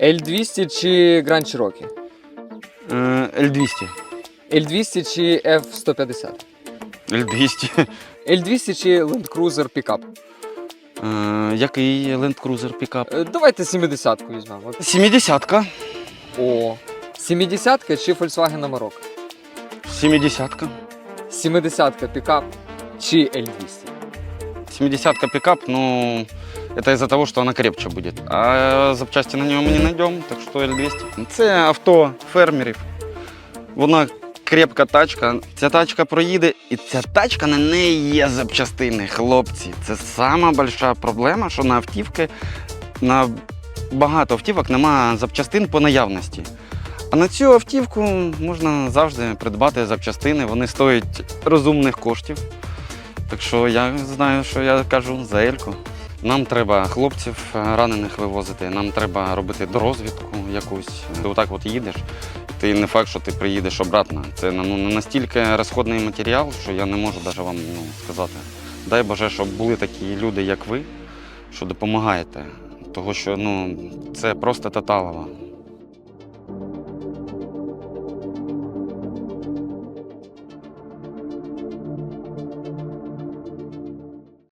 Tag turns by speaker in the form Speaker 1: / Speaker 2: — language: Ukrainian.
Speaker 1: L200 чи Grand Cherokee?
Speaker 2: Е, L200.
Speaker 1: L200 чи F150?
Speaker 2: L200.
Speaker 1: L200 чи Land Cruiser пікап?
Speaker 2: Е, Який Land Cruiser пікап?
Speaker 1: Е, Давайте 70-ку візьмемо.
Speaker 2: 70-ка.
Speaker 1: О. 70-ка чи Volkswagen Amarok?
Speaker 2: 70-ка.
Speaker 1: 70-ка пікап чи L200?
Speaker 2: 70-ка пикап, ну, это из-за того, что она крепче будет. А запчасти на нее мы не найдем, так что L200. Це авто фермерів. Вона крепка тачка. Ця тачка проїде, і ця тачка на неї є запчастини, хлопці. Це сама більша проблема, що на автівки, на багато автівок немає запчастин по наявності. А на цю автівку можна завжди придбати запчастини, вони стоять розумних коштів. Так що я знаю, що я кажу за Ельку. Нам треба хлопців е, ранених вивозити, нам треба робити дорозвідку якусь. Ти отак от їдеш, ти не факт, що ти приїдеш обратно. Це ну, настільки розходний матеріал, що я не можу навіть вам ну, сказати. Дай Боже, щоб були такі люди, як ви, що допомагаєте. Того, що ну, це просто тоталова.